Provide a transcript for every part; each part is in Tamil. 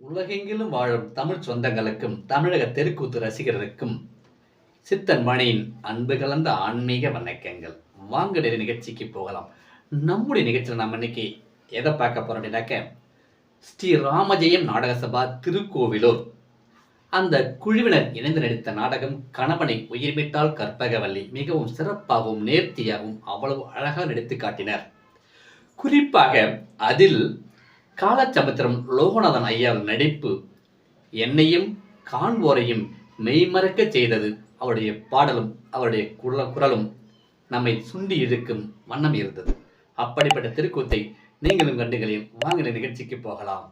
உலகெங்கிலும் வாழும் தமிழ் சொந்தங்களுக்கும் தமிழக தெருக்கூத்து ரசிகர்களுக்கும் சித்தன் மணியின் அன்பு கலந்த ஆன்மீக வணக்கங்கள். வாங்க நிறைய நிகழ்ச்சிக்கு போகலாம். நம்முடைய நிகழ்ச்சியில் நம்ம இன்னைக்கு எதை பார்க்க போறோம் அப்படின்னாக்க ஸ்ரீ ராமஜெயம் நாடக சபா திருக்கோவிலூர். அந்த குழுவினர் இணைந்து நடித்த நாடகம் கணவனை உயிர்மிட்டால் கற்பகவல்லி மிகவும் சிறப்பாகவும் நேர்த்தியாகவும் அவ்வளவு அழகாக நடித்து காட்டினர். குறிப்பாக அதில் காலச்சமுத்திரம் லோகநாதன் ஐயாவின் நடிப்பு என்னையும் காண்போரையும் மெய்மறக்க செய்தது. அவருடைய பாடலும் அவருடைய குரல குரலும் நம்மை சுண்டி இழுக்கும் வண்ணம் இருந்தது. அப்படிப்பட்ட திருக்கூத்தை நீங்களும் கண்டுகளையும். வாங்கின நிகழ்ச்சிக்கு போகலாம்.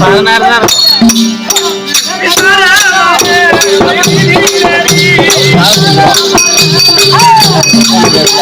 பதினாறு தான் இருக்கும் சுமி வாருங்கள்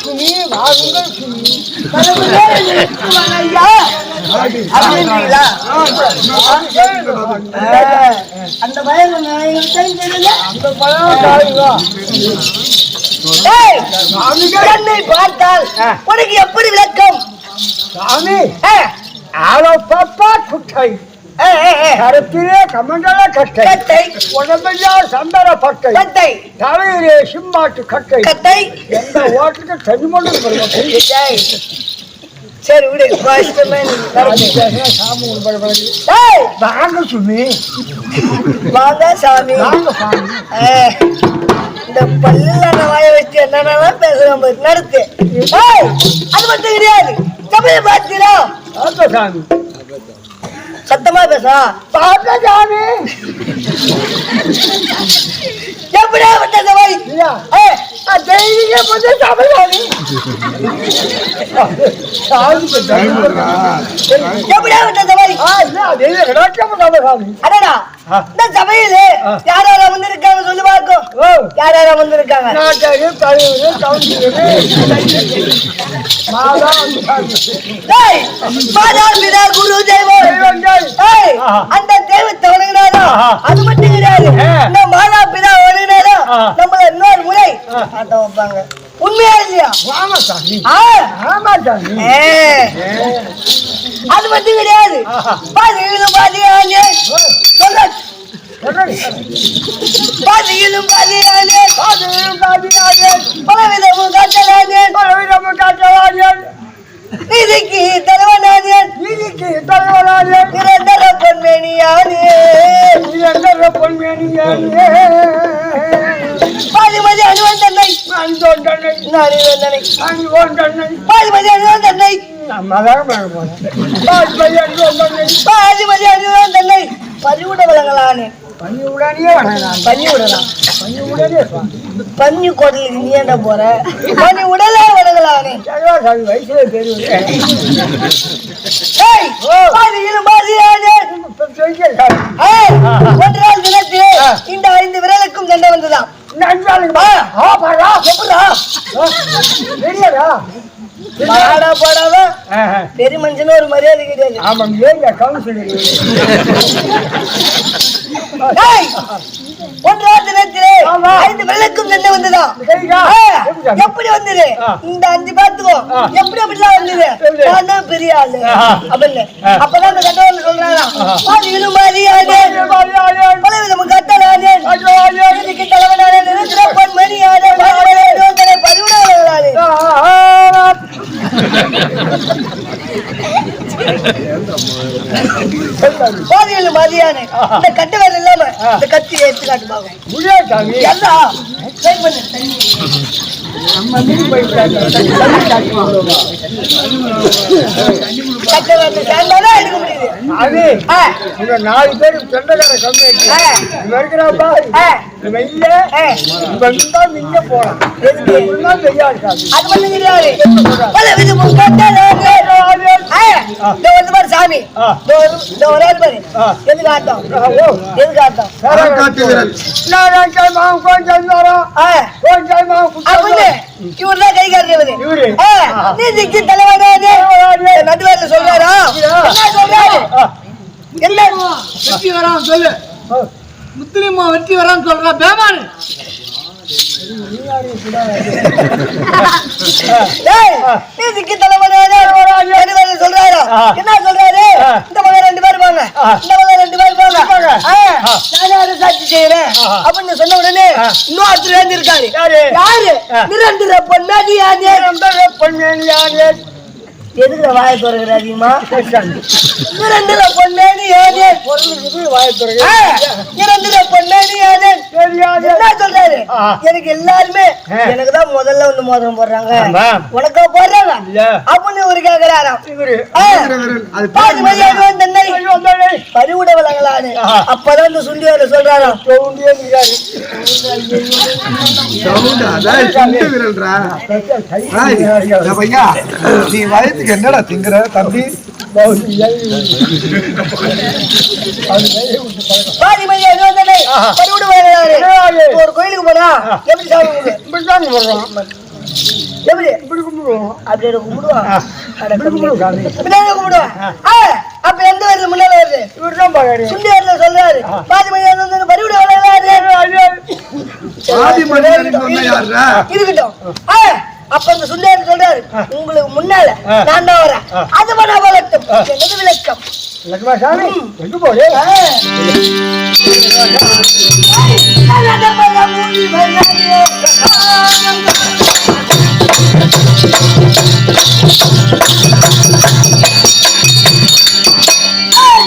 சுமி அப்படின்றீங்களா? அந்த பயம் அந்த பயம். ஏய், என்னை பார்த்தால் உனக்கு எப்படி விளக்கம்? சாமி. ஆளோ பாப்பா குட்டை கருத்திலே கமண்டல கட்டை. கட்டை. உடம்பெல்லாம் சந்தன பட்டை. கட்டை. தலையிலே சிம்மாட்டு கட்டை. கட்டை. எந்த ஓட்டுக்கு தனிமொழி சரி விடு வாங்க சுமி. வாங்க சாமி. வாங்க சாமி. இந்த பல்லுல வாய வச்சு என்னென்னலாம் பேசுறோம் பாரு, நடத்து அது மட்டும் கிடையாது. தமிழ பார்த்தீங்களா சாமி. சத்தமா பேசா வாங்க சாமி எப்படியா விட்ட இந்த வாய் ஐயா, ஏய், தெய்வீக புது தமிழானி சாமிக்கு தரிசனம். எப்படியா விட்ட இந்த வாய் ஆ, இல்ல, தெய்வீக கடாட்சம் தமிழானி. அடடா ஆ. இந்த சபையில. யார் யாரா வந்திருக்காங்க சொல்லி பார்க்கும் யார் யாரா வந்திருக்காங்க? நாட்டாரு, தலைவரு, கவுன்சிலரு, பிதா குரு தெய்வம். அந்த தெய்வத்தை வணங்கினாலும் ஆஹா. அது மட்டும் கிடையாது. இந்த மாதா பிதா வணங்கினாலும் ஆ. நம்மள இன்னொரு முறை ஆ. ஆட்டம் வைப்பாங்க. உண்மையா இல்லையா? ஆமா சாமி. ஆ. ஆமா சாமி. ஏய், அது மட்டும் கிடையாது. ஆஹா. பாதியிலும் பாதியானே சொல்ல சொல்லுங்க சாமி. பாதியிலும் பாதியானே பாதியிலும் பாதியானே, பலவிதமும் கட்டலானே பலவிதமும் கட்டலானே இதுக்கு தலைவனானே இதுக்கு தலைவனானே இரண்டர பொன்மேனியானே இரண்டர பொன்மேனியானே. பாதிமதி அனுவன் தன்னை அன்போன் தன்னை, அறிவன் தன்னை அன்போன் தன்னை, பாதிமதி அனுவன் தன்னை நம்மதான் மேல போனோம். பாதிபதி அன்போன் தன்னை, பாதிமதி அனுவன் தன்னை பறிவுட வழங்கலானே பணிவுடனே வணங்கலாம். பண்ணி விடலாம் பணிவுடனே சுவாமி. பன்னி கோட்டலுக்கு நீ என்ன போற பண்ணி உடலே வழங்கலானே சரிவா சாமி, வயசுல ஒன்றாம் தினத்திலே இந்த ஐந்து விரலுக்கும் சண்டை ஆஹா. பெரிய மனுஷனும் ஒரு மரியாதை கிடையாது. ஆமாம் ஏங்க கவுன்சிலர் டேய், ஒன்றா தினத்திலே ஆமா. ஐந்து வெள்ளக்கும் சண்டை வந்ததா? எப்படி? வந்தது. இந்த அஞ்சு பாத்துக்கோ. எப்படி எப்படிலாம் வந்தது? நான் தான் பெரிய ஆளு. அப்படின்னு. அப்பதான் அந்த கட்டவன் சொல்றாராம் ஆஹா. பாதி விழுமாதியானே பல விதம் கட்டலானே இதுக்கு தலைவனானே நிறுத்தின பொன் மணியானே. யோசனை பரிவுணாளர்களானே பாதியில் மதியானே இந்த கட்டு வேலை இல்லாம இந்த கத்தி எடுத்து காட்டு பாக்கும் முடியாது எல்லாம் ட்ரை பண்ணு கட்ட வேலை சேர்ந்தாதான் எடுக்க முடியுது. அது ஆ, இங்க நாலு பேர் சொந்தக்கார கம்மி ஆ, இவன் இருக்கிறாப்பா இவன் தான் இங்க போறான் எதுக்கு? இவன் பெரிய சாமி அது கட்டலானே ஆ, இதோ வந்து பாரு சாமி பாரு. எதுக்கு ஆட்டம் எதுக்கு ஆட்டம் கொஞ்சம் கொஞ்சம் இவர்தான் கை சொல்றாரா என்ன சொல்றாரு என்ன சொல்லு முஸ்லிமா வெற்றி வரான்னு சொல்றா பேமானு. என்ன சொல்றாரு. இந்த மகன் ரெண்டு பேர் போங்க. இந்த மகன் ரெண்டு பேர் போங்க. நானே அதை சாட்சி செய்யறேன். அப்படின்னு சொன்ன உடனே ஒருத்தர் எழுந்திருக்காரு. யாரு? நிரந்தர பொன்னாடி யாரு பொன்மேனி யாரு எதுக்குற வாய திறக்கிற அதிகமா? தெரியாது என்ன சொல்றாரு ஆ. எனக்கு எல்லாருமே ஆ. எனக்கு தான் முதல்ல வந்து மோதிரம் போடுறாங்க. உனக்கா போடுறாங்க. அப்படின்னு ஒரு கேக்குறாராம் இவரு ஆ. பாதி மரியாதை வந்து என்னை ஐயோ, அந்தாளே. பறிவுட வழங்கலான்னு ஆ. அப்பதான் இந்த சுண்டி வேலை சொல்றாராம். நீ வயதுக்கு என்னடா திங்குற தம்பி பாதி ஒரு கோயிலுக்கு போனா எப்படி சாமி கும்பிடு? எப்படி இப்படி கும்பிடுவோம். அப்படியே ஆ. கும்பிடுவோம் அப்ப எந்த வருது முன்னால வருது இவருதான் பாக்காரு. சுண்டி வரல சொல்றாரு பாதி மரியாதை வந்து பறிவுட வழங்கலாரு ஆதி மனிதன் இருக்கட்டும் ஆ, அப்ப இந்த சுண்டேர் சொல்றாரு உங்களுக்கு முன்னால. நான் தான் வரேன். அது பண்ண வரட்டும் எனது விளக்கம். சாமி எங்க ஆ. ஏய்,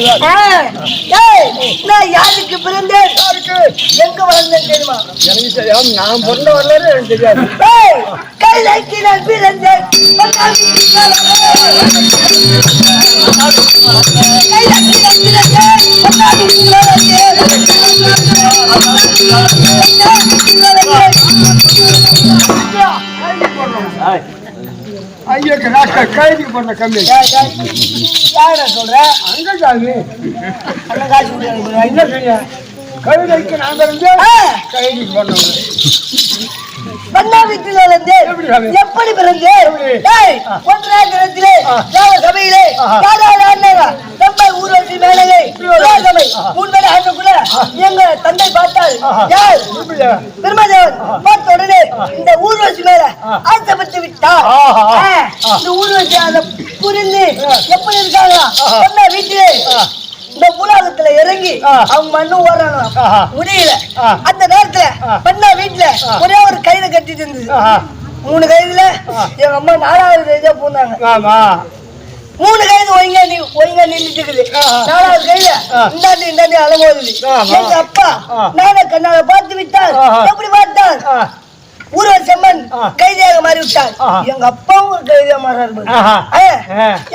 ஏய், நான் யாருக்கு பிறந்தேன் எங்க வளர்ந்தேன் தெரியுமா? எனக்கு தெரியாது. நான் பிறந்த வரலாறு எனக்கு தெரியாது. கைலைக்கு நான் பிறந்தேன். பொன்னாடி கைலைக்கு ஐயக்கு ராஷ்டிர கைதி பண்ண கம்மி. யார சொல்ற? அங்க சாமி. அந்த காசு என்ன செய்ய? கைதிக்கு நான் இருந்து கைதி பண்ணவங்க பண்ணா. வீட்டில் வளர்ந்தேன் எப்படி சாமி? எப்படி பிறந்தேன் எப்படி? ஏய், ஒன்றா கிரகத்திலே ஆ. ராம சபையிலே நம்ம மேலையை சபை மூணு பேர் ஆட்டக்குள்ள எங்க தந்தை பார்த்தால். யார்? பெருமாதேவன் பார்த்த உடனே இந்த ஊர்வசி மேல ஆசைப்பட்டு விட்டார். இந்த ஊர்வசி அதை புரிந்து. எப்படி இருக்காங்களா ஆஹா. சொன்ன வீட்டிலே. இந்த புலாகத்துல இறங்கி. அவங்க மண்ணு ஓடுறாங்களாம் ஆஹா. முடியல. அந்த நேரத்துல. பண்ணா வீட்டுல. ஒரே ஒரு கையில கட்டிட்டு இருந்தது. மூணு ஆ. எங்க அம்மா நாலாவது கைதா போனாங்க ஆமா மூணு கைது ஒழுங்கா நீ ஒழுங்கா நின்றுட்டு இருக்குது. நாலாவது கையில. இந்தாண்டி இந்தாண்டி அலமோதுது. எங்க அப்பா. நானே கண்ணால பார்த்து விட்டார். எப்படி பார்த்தார் ஆ. ஊர்வல் செம்மன். கைதியாக மாறி விட்டார். எங்க அப்பாவும் ஒரு கைதியாக மாறாரு.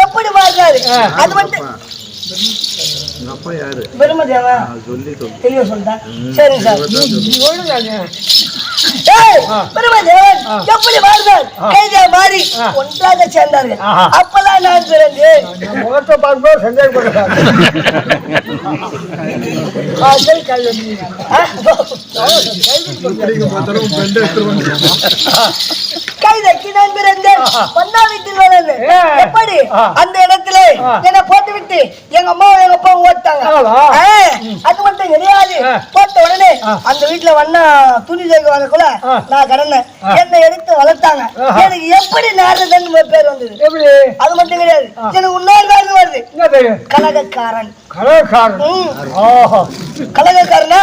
எப்படி மாறினாரு. அது மட்டும் அப்பா யாரு பெருமதியாவா சொல்லி சொல்லு தெளிவா சொல்லிட்டேன் சரிங்க சார் பெருமதேவன். எப்படி ஆ. கைதியாக மாறி. ஒன்றாக சேர்ந்தார்கள். அப்பதான் நான் பிறந்தேன் நான் முகத்தை பார்க்கும்போது சந்தேகப்படுறேன். காதல் கல்வி. ஆ. கைதக்கி நான் பிறந்தேன் ஆஹா. மன்னா வீட்டில் வளர்ந்தேன் ஏ. எப்படி. அந்த இடத்துல. என்னை போட்டு விட்டு எங்க அம்மாவும் எங்க அப்பாவும் ஓட்டாங்க அது மட்டும் கிடையாது. போட்ட உடனே. அந்த வீட்டுல வண்ணா துணி தைக்க வரக்குள்ள. நான் கடந்தேன். என்னை எடுத்து வளர்த்தாங்க. எனக்கு எப்படி நாரதன் பேர் வந்தது எப்படி அது மட்டும் கிடையாது. எனக்கு இன்னொரு பேர் வருது கலகக்காரன் கலகக்காரனா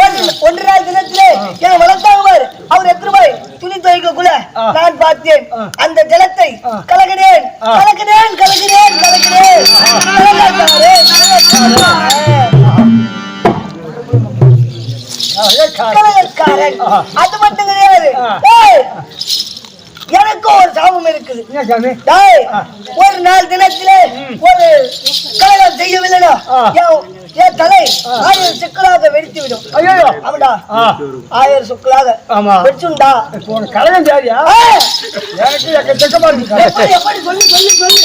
ஒன்று- ஒன்று நாள் தினத்திலே என்னை வளர்த்தாங்க பாரு அவர் எத்தனை ரூபாய் துணி துவைக்கக்குள்ள. நான் பார்த்தேன். அந்த ஜலத்தை ஆ. கலக்கிறேன். கலக்கிறேன் கலக்கிறேன் கலகக்காரன். அது மட்டும் கிடையாது எனக்கும் ஒரு சாபம் இருக்குது. ஒரு நாள் தினத்திலே ஒரு கலகம் செய்யவில்லைனா. என் தலை. ஆயிரம் சிக்கலாக வெடித்து விடும் ஐயோ ஆ. ஆயிரம் சுக்கலாக ஆமா. வெடிச்சுண்டா. இப்போ உனக்கு கலகம் ஜாதியா ஆ, எனக்கு எக்கச்சக்கமா இருக்கு சொல்லி சொல்லி சொல்லி.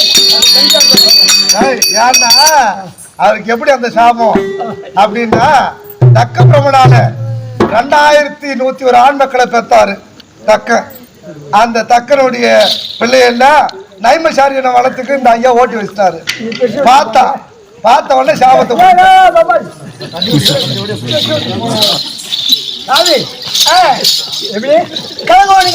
ஏய், ஏன்னா அவருக்கு எப்படி அந்த சாபம்? அப்படின்னா தக்க பிரமணால ரெண்டாயிரத்தி நூத்தி ஒரு ஆண் மக்களை பெற்றாரு தக்கன் அந்த தக்கனுடைய பிள்ளையெல்லாம் நைமசாரியனை வளர்த்துக்கு இந்த ஐயா ஓட்டி வச்சிட்டாரு. பார்த்தா பார்த்த உடனே சாபத்தை சாமி எப்படி?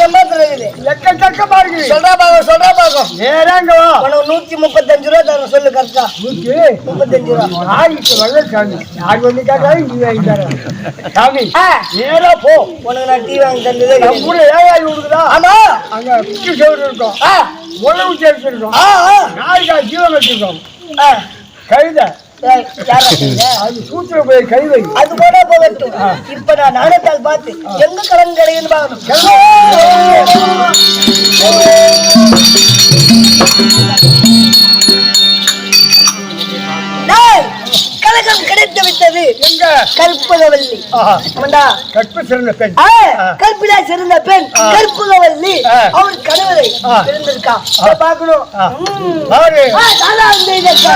எம்மாத்திரம் இருக்குது எக்கச்சக்கமா இருக்கு சொல்றா பாக்கம் சொல்றா பாக்கம் நேரா இங்க வா. உனக்கு நூத்தி முப்பத்தஞ்சு ரூபா தரேன் சொல்லு கரெக்டா நூத்தி? முப்பத்தஞ்சு ரூபா. யாருக்கு வரல சாமி. யார் வந்து கேட்டாலும் நீ வாங்கி தர சாமி நேரா போ. உனக்கு நான் டீ வாங்கி தந்ததே நம்ம. ஊர்ல ஏழாயிரம் கொடுக்குதா ஆமா. அங்க குட்டி சோறு இருக்கும். ஆ, உழவு சேர்த்து இருக்கும். நாளைக்கா ஜீவன் வச்சிருக்கோம். கழுத? அது கூட போகட்டும் இப்ப நான் நாணயத்தால் பார்த்து எங்க கடன் பார்க்கணும் கலகம் கிடைத்து விட்டது எங்க கற்பகவல்லி கற்ப சிறந்த பெண். கற்பிலா சிறந்த பெண். கற்பகவல்லி. அவர் கணவரை ஆ. பிறந்திருக்கா. போய் பார்க்கணும். ஆ. ம். பாரு. ஆ, தானா இந்த இதற்கா.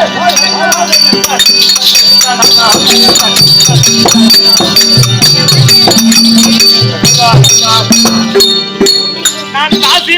நான் காசி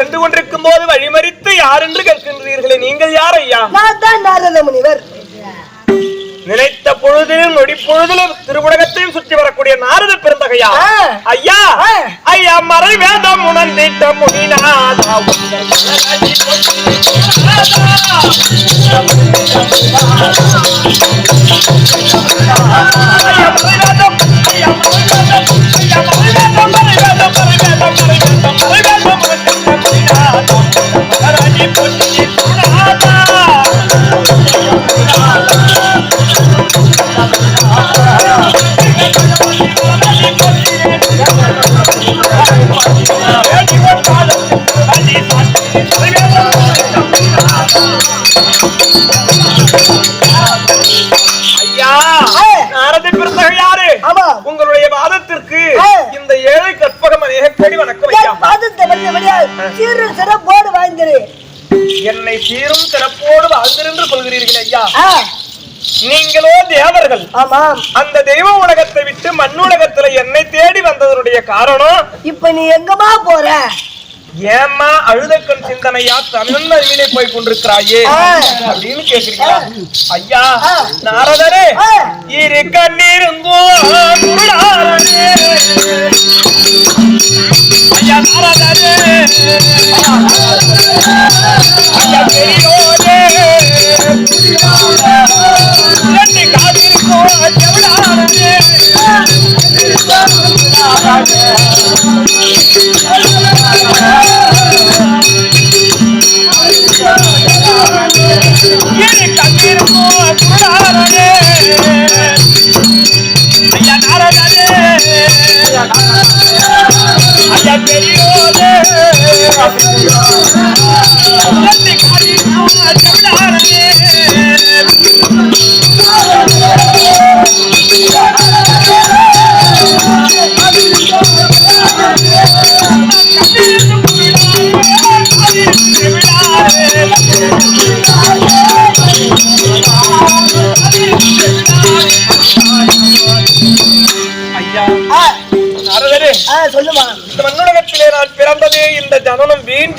சென்று கொண்டிருக்கும் போது வழிமறித்து யார் என்று கேட்கின்றீர்களே நீங்கள் யார் ஐயா நான் தான் நாரத முனிவர் நினைத்த பொழுதிலும் நொடி பொழுதிலும் திருவுலகத்தையும் சுற்றி வரக்கூடிய நாரத பெருந்தகையா. ஐயா. ஐயா மறை வேதம் உணர்ந்திட்ட முனிநாதா உங்கள் மலரடி பொன்னாதா. ஐயா மறை வேதம், ஐயா மறை வேதம், ஐயா மறை வேதம், மறை வேதம், மறை இந்த ஏழை கற்பகமனையை வணக்கம் ஐயா. பாதத்தை வழியா சிறு சிறப்போடு வாழ்ந்திரு என்னை சீரும் சிறப்போடு வாழ்ந்திருந்து கொள்கிறீர்கள் ஐயா. நீங்களோ தேவர்கள். ஆமாம் அந்த தெய்வ உலகத்தை விட்டு மண்ணுலகத்துல என்னை தேடி வந்ததனுடைய காரணம் இப்ப நீ எங்கம்மா போற? ஏம்மா அழுதக்கண் சிந்தனையா தன்னன் அறிவிலே போய் கொண்டிருக்கிறாயே. அப்படின்னு கேக்குறீங்களா ஐயா. நாரதரே. இரு கண்ணீருங்கோ. ஐயா நாரதரே ஐயா பெரியோரே செவிடாரரே இரு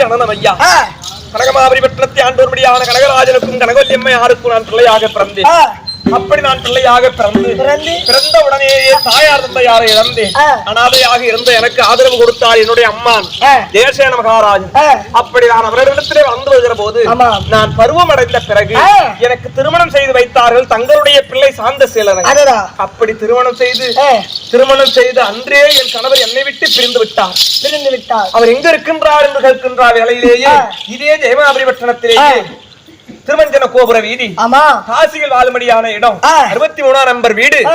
ஜனனம் ஐயா கனகமாபுரி பட்டணத்தை ஆண்டோர்படியான கனகராஜனுக்கும் கனகவல்லியம்மை யாருக்கும் நான் பிள்ளையாக பிறந்தேன். அப்படி நான் பிள்ளையாக பிறந்து பிறந்து உடனேயே தாயார் தந்தையாரை இழந்தேன். அனாதையாக இருந்த எனக்கு ஆதரவு கொடுத்தார் என்னுடைய அம்மான். தேசேன மகாராஜன். அப்படி நான் அவரிடத்திலே வந்து வருகிற போது. நான் பருவம் அடைந்த பிறகு. எனக்கு திருமணம் செய்து வைத்தார்கள் தங்களுடைய பிள்ளை சார்ந்த சீலனை அப்படி திருமணம் செய்து திருமணம் செய்து அன்றே என் கணவர் என்னை விட்டு பிரிந்து விட்டார் பிரிந்து விட்டார் அவர் எங்க இருக்கின்றார் என்று கேட்கின்றார் வேளையிலேயே ஆ. இதே ஜெயமாபுரி பட்டணத்திலேயே. திருமஞ்சன கோபுர வீதி. ஆமா. காசியில் வாழும்படியான இடம். அறுபத்தி மூணாம் நம்பர் வீடு.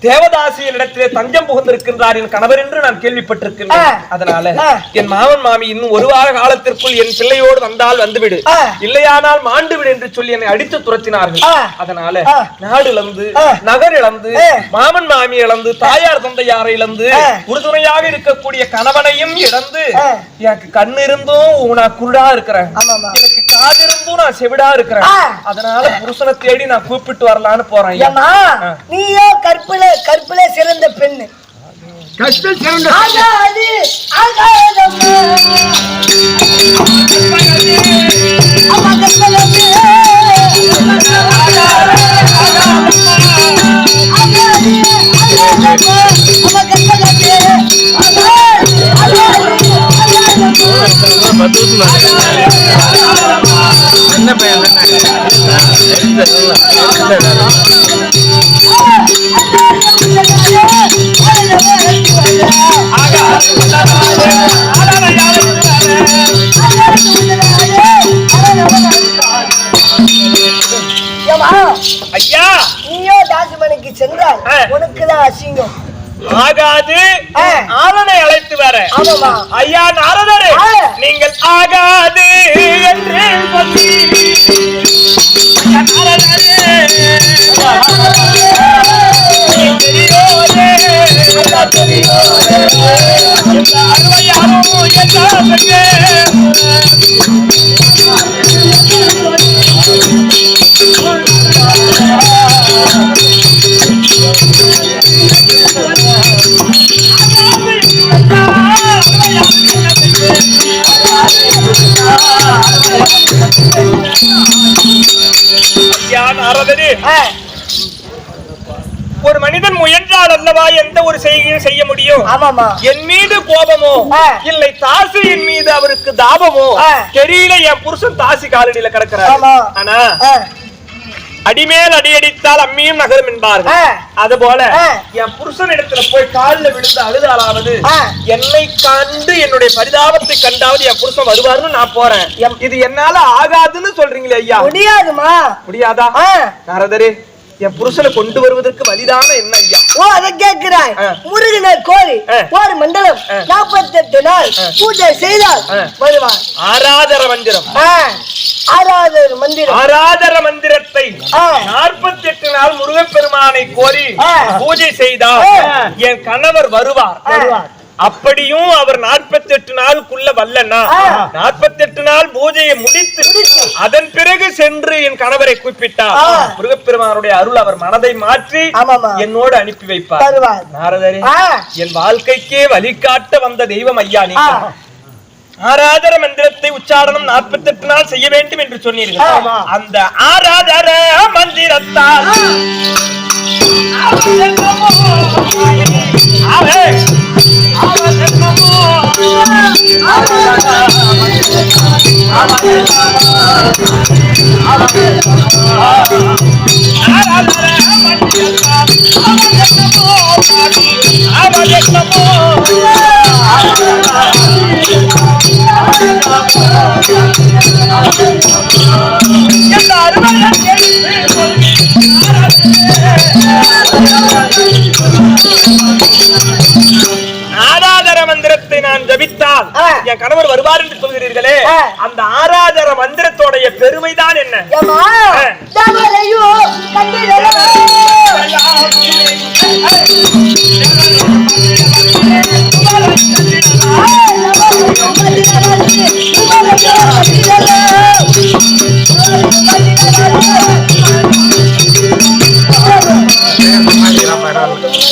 ஆ, தேவதாசியின் இடத்திலே தஞ்சம் புகுந்திருக்கின்றார் என் கணவர் என்று நான் கேள்விப்பட்டிருக்கின்றேன். அதனால. என் மாமன் மாமி இன்னும் ஒரு வார காலத்திற்குள் என் பிள்ளையோடு வந்தால் வந்துவிடு. இல்லையானால் மாண்டு விடு என்று சொல்லி என்னை அடித்து துரத்தினார்கள். அதனால. நாடு இழந்து. நகர் இழந்து. மாமன் மாமி இழந்து தாயார் தந்தையாரை இழந்து. உறுதுணையாக இருக்கக்கூடிய கணவனையும் இழந்து. எனக்கு கண் இருந்தும் நான் குருடா இருக்கிறேன். எனக்கு காது இருந்தும் நான் செவிடா இருக்கிறேன். அதனால புருஷனை தேடி நான் கூப்பிட்டு வரலான்னு போறேன். நீயோ கற்பில கற்பில சிறந்த பெண்ணு. கஷ்டம் சிறந்த ஆகாது ஆகாதம்மா ஆகாதம்மா. ஏம்மா, ஐயா நீயோ தாசிமணிக்கு சென்றால். உனக்குதான் அசிங்கம் ஆகாது. ஆளனை அழைத்து வர ஐயா நாரதரே. நீங்கள் ஆகாது என்று சொல்லி ஒரு மனிதன் முயன்றால் அல்லவா எந்த ஒரு செய்கையும் செய்ய முடியும் ஆமாமா என் மீது கோபமோ. இல்லை தாசி என் மீது அவருக்கு தாபமோ. தெரியல என் புருஷன் தாசி காலடியில கிடக்கிறார் ஆமா. ஆனா அடிமேல் அடியடித்தால் அம்மியும் நகரும் என்பார்கள். அது போல. என் புருஷன் இடத்துல போய் காலில் விழுந்து அழுதாலாவது. என்னை கண்டு என்னுடைய பரிதாபத்தை கண்டாவது என் புருஷன் வருவாருன்னு நான் போறேன். இது என்னால ஆகாதுன்னு சொல்றீங்களே ஐயா. முடியாதுமா முடியாதா? நாரதரே என் புருஷனை கொண்டு வருவதற்கு வழிதான என்ன ஐயா ஓ அதை கேட்கிறாய். முருகனர் கோரி. ஒரு மண்டலம். நாற்பத்தி எட்டு நாள் பூஜை செய்தால் ஆ. வருவான் ஆராதர மந்திரம் ஆ, ஆறாவது மந்திரம் ஆராதர மந்திரத்தை. நாற்பத்தி எட்டு நாள் முருகப்பெருமான் கோரி. பூஜை செய்தால். என் கணவர் வருவார் வருவார். அப்படியும் அவர் 48 நாளுக்குள்ள வல்லன்னா ஆ. 48 நாள் பூஜையை முடித்து அதன் பிறகு சென்று என் கணவரை கூப்பிட்டார் ஆ. முருகப்பெருமானுடைய அருள் அவர் மனதை மாற்றி. என்னோடு அனுப்பி வைப்பார். நாரதரே. என் வாழ்க்கைக்கே வழிகாட்ட வந்த தெய்வம் ஐயா நீ. ஆராதர மந்திரத்தை உச்சாரணம் 48 நாள் செய்ய வேண்டும் என்று சொன்னீர்கள். அந்த ஆராதர மந்திரத்தால் ஆவே. ஆராதர மந்திரத்தை நான் ஜபித்தால் ஆ. என் கணவர் வருவார் என்று சொல்கிறீர்களே. அந்த ஆராதர மந்திரத்தோடைய பெருமைதான் என்ன.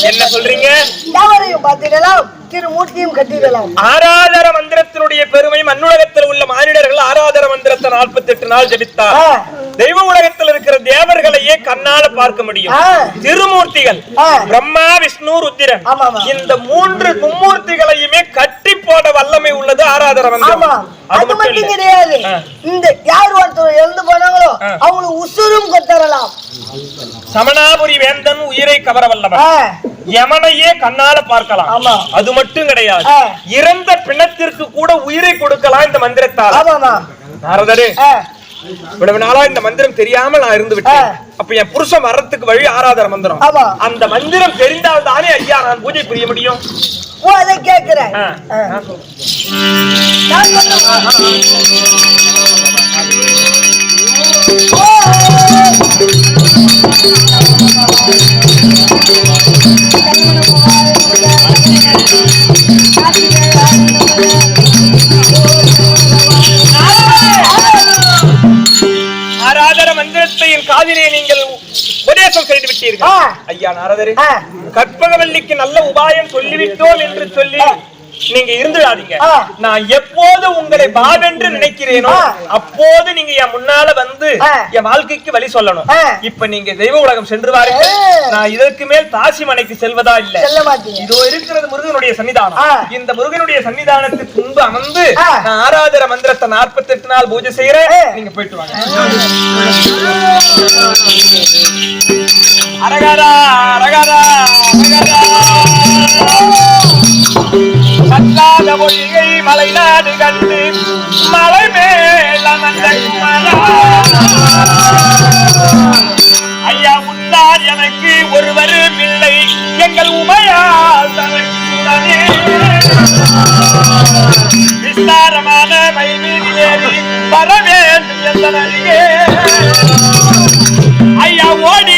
என்ன சொல்றீங்க திருமூர்த்தியும் கட்டிடலாம் ஆராதர மந்திரத்தினுடைய பெருமை மண்ணுலகத்தில் உள்ள மானிடர்கள் ஆராதர மந்திரத்தை 48 நாள் ஜபித்தார். தெய்வ உலகத்தில் இருக்கிற தேவர்களையே கண்ணால பார்க்க முடியும். திருமூர்த்திகள். பிரம்மா விஷ்ணு ருத்திரன். இந்த மூன்று மும்மூர்த்திகளையுமே போட வல்லமை உள்ளது ஆராதர அது மட்டும். கிடையாது. இந்த யார் ஒருத்தர் இறந்து போனாங்களோ. அவங்களுக்கு உசுரும் கொத்தரலாம் சமணாபுரி வேந்தன் உயிரை கவர வல்லவன். யமனையே கண்ணால பார்க்கலாம். அது மட்டும் கிடையாது. இறந்த பிணத்திற்கு கூட உயிரை கொடுக்கலாம் இந்த மந்திரத்தால் நாரதரே. இவ்வளவு நாளா இந்த மந்திரம் தெரியாம நான் இருந்து விட்டேன். அப்ப என் புருஷன் வர்றதுக்கு வழி ஆராதர மந்திரம். அந்த மந்திரம் தெரிந்தால் தானே ஐயா நான் பூஜை புரிய முடியும்? ஓ அதை மந்திரத்தை என் காதிலே உபதேசம் செய்து விட்டீர்கள். ஐயா நாரதரே. கற்பகவல்லிக்கு நல்ல உபாயம் சொல்லிவிட்டோம் என்று சொல்லி நீங்க இருந்துடாதீங்க. நான் எப்போது உங்களை பாவென்று நினைக்கிறேனோ. அப்போது நீங்க என் முன்னால வந்து. என் வாழ்க்கைக்கு வழி சொல்லணும். இப்ப நீங்க தெய்வ உலகம் சென்று வாருங்கள் ஆ. நான் இதற்கு மேல் தாசி மனைக்கு செல்வதா இல்ல இதோ இருக்கிறது முருகனுடைய சன்னிதானம். இந்த முருகனுடைய சன்னிதானத்துக்கு முன்பு அமர்ந்து. நான் ஆராதர மந்திரத்தை 48 நாள் பூஜை செய்யறேன். நீங்க போயிட்டு வாங்க அரகரா அரகரா அரகரா பத்தாத மொழியை மலை நாடு கண்டு மலை மேல ஐயா உன்னார் எனக்கு ஒருவரும் இல்லை. எங்கள் உமையால் தனக்குடனே. விஸ்தாரமான மயிலில் வர வேண்டும் என்ற ஐயா ஓடி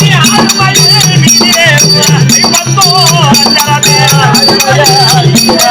Yeah, I'm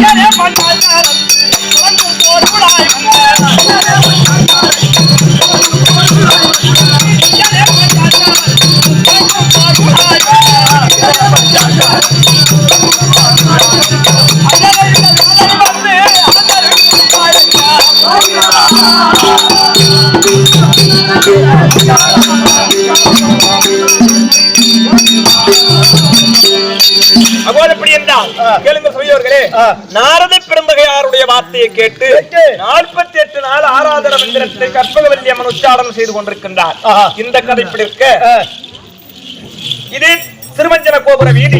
Yeah. தேடி காயோ எங்கள் ஐயாரே ஐயா அகோத எப்படி என்றால் கேளுங்க சபையோர்களே நாரத பெருந்தகையாருடைய வார்த்தையை கேட்டு நாற்பத்தி எட்டு நாள் ஆராதன மந்திரத்தை கற்பகவல்லி அம்மன் உச்சாரணம் செய்து கொண்டிருக்கின்றார். இந்த கதை இப்படி இருக்க இது திருமஞ்சன கோபுர வீதி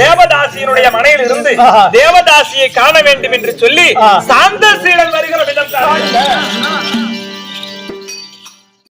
தேவதாசியினுடைய மனையில் இருந்து தேவதாசியை காண வேண்டும் என்று சொல்லி சாந்த சீடன் வருகிற விதம்.